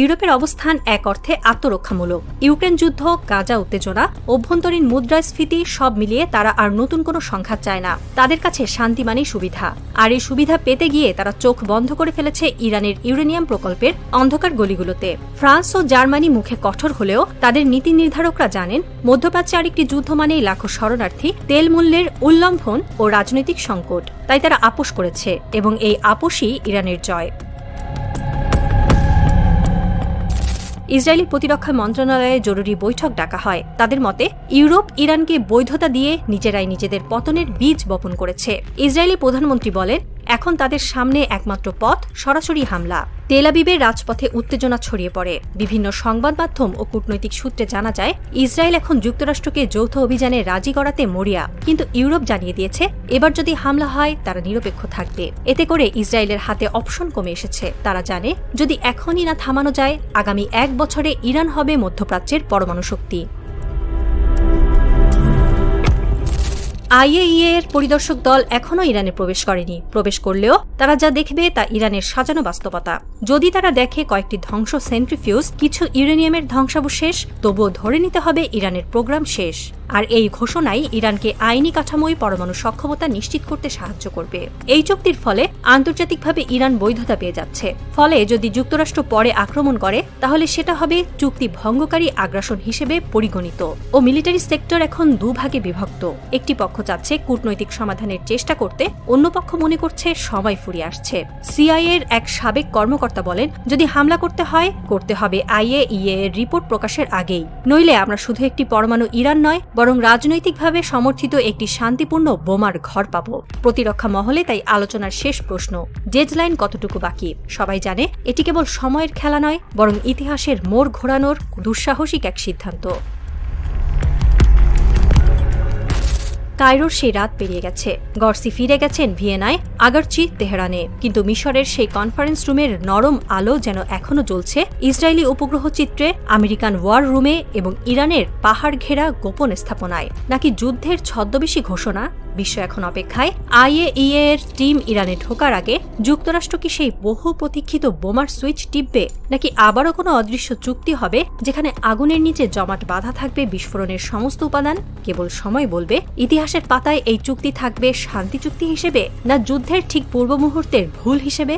ইউরোপের অবস্থান এক অর্থে আত্মরক্ষামূলক। ইউক্রেন যুদ্ধ, গাজা উত্তেজনা, অভ্যন্তরীণ মুদ্রাস্ফীতি সব মিলিয়ে তারা আর নতুন কোনো সংঘাত চায় না। তাদের কাছে শান্তি মানেই সুবিধা। আর এই সুবিধা পেতে গিয়ে তারা চোখ বন্ধ করে ফেলেছে ইরানের ইউরেনিয়াম প্রকল্পের অন্ধকার গলিগুলোতে। ফ্রান্স ও জার্মানি মুখে কঠোর হলেও তাদের নীতি নির্ধারকরা জানেন, মধ্যপ্রাচ্যে আরেকটি যুদ্ধ মানেই লাখো শরণার্থী, তেল মূল্যের উল্লম্ঘন ও রাজনৈতিক সংকট। তাই তারা আপোষ করেছে এবং এই আপোষই ইরানের জয়। ইসরায়েলি প্রতিরক্ষা মন্ত্রণালয়ে জরুরি বৈঠক ডাকা হয়। তাদের মতে, ইউরোপ ইরানকে বৈধতা দিয়ে নিজেরাই নিজেদের পতনের বীজ বপন করেছে। ইসরায়েলি প্রধানমন্ত্রী বলেন এখন তাদের সামনে একমাত্র পথ, সরাসরি হামলা। তেলাবিবের রাজপথে উত্তেজনা ছড়িয়ে পড়ে। বিভিন্ন সংবাদ মাধ্যম ও কূটনৈতিক সূত্রে জানা যায়, ইসরায়েল এখন যুক্তরাষ্ট্রকে যৌথ অভিযানে রাজি করাতে মরিয়া। কিন্তু ইউরোপ জানিয়ে দিয়েছে, এবার যদি হামলা হয়, তারা নিরপেক্ষ থাকবে। এতে করে ইসরায়েলের হাতে অপশন কমে এসেছে। তারা জানে, যদি এখনই না থামানো যায়, আগামী এক বছরে ইরান হবে মধ্যপ্রাচ্যের পরমাণু শক্তি। আইএইএ এর পরিদর্শক দল এখনও ইরানে প্রবেশ করেনি। প্রবেশ করলেও তারা যা দেখবে তা ইরানের সাজানো বাস্তবতা। যদি তারা দেখে কয়েকটি ধ্বংস সেন্ট্রিফিউজ, কিছু ইউরেনিয়ামের ধ্বংসাবশেষ, তবুও ধরে নিতে হবে ইরানের প্রোগ্রাম শেষ। আর এই ঘোষণাই ইরানকে আইনি কাঠামোয় পরমাণু সক্ষমতা নিশ্চিত করতে সাহায্য করবে। এই চুক্তির ফলে আন্তর্জাতিকভাবে ইরান বৈধতা পেয়ে যাচ্ছে। ফলে যদি যুক্তরাষ্ট্র পরে আক্রমণ করে, তাহলে সেটা হবে চুক্তি ভঙ্গকারী আগ্রাসন হিসেবে পরিগণিত ও মিলিটারি সেক্টর এখন দুভাগে বিভক্ত। একটি পক্ষ চাচ্ছে কূটনৈতিক সমাধানের চেষ্টা করতে, অন্য পক্ষ মনে করছে সময় ফুরিয়ে আসছে। সিআইএর এক সাবেক কর্মকর্তা বলেন, যদি হামলা করতে হয়, করতে হবে আইএইএ এর রিপোর্ট প্রকাশের আগেই। নইলে আমরা শুধু একটি পরমাণু ইরান নয় বরং রাজনৈতিকভাবে সমর্থিত একটি শান্তিপূর্ণ বোমার ঘর পাব। প্রতিরক্ষা মহলে তাই আলোচনার শেষ প্রশ্ন, ডেডলাইন কতটুকু বাকি? সবাই জানে, এটি কেবল সময়ের খেলা নয়, বরং ইতিহাসের মোড় ঘোরানোর দুঃসাহসিক এক সিদ্ধান্ত। কায়রোর সেই রাত পেরিয়ে গেছে। গর্সি ফিরে গেছেন ভিয়েনায়, আগারচি, তেহরানে। কিন্তু মিশরের সেই কনফারেন্স রুমের নরম আলো যেন এখনও জ্বলছে ইসরায়েলি উপগ্রহ চিত্রে, আমেরিকান ওয়ার রুমে এবং ইরানের পাহাড় ঘেরা গোপন স্থাপনায়। নাকি যুদ্ধের ছদ্মবেশী ঘোষণা? বিশ্ব এখন অপেক্ষায়, আইএইএ এর টিম ইরানে ঢোকার আগে যুক্তরাষ্ট্র কি সেই বহু প্রতীক্ষিত বোমার সুইচ টিপবে, নাকি আবারও কোনো অদৃশ্য চুক্তি হবে, যেখানে আগুনের নিচে জমাট বাধা থাকবে বিস্ফোরণের সমস্ত উপাদান? কেবল সময় বলবে, ইতিহাসের পাতায় এই চুক্তি থাকবে শান্তি চুক্তি হিসেবে, না যুদ্ধের ঠিক পূর্ব মুহূর্তের ভুল হিসেবে?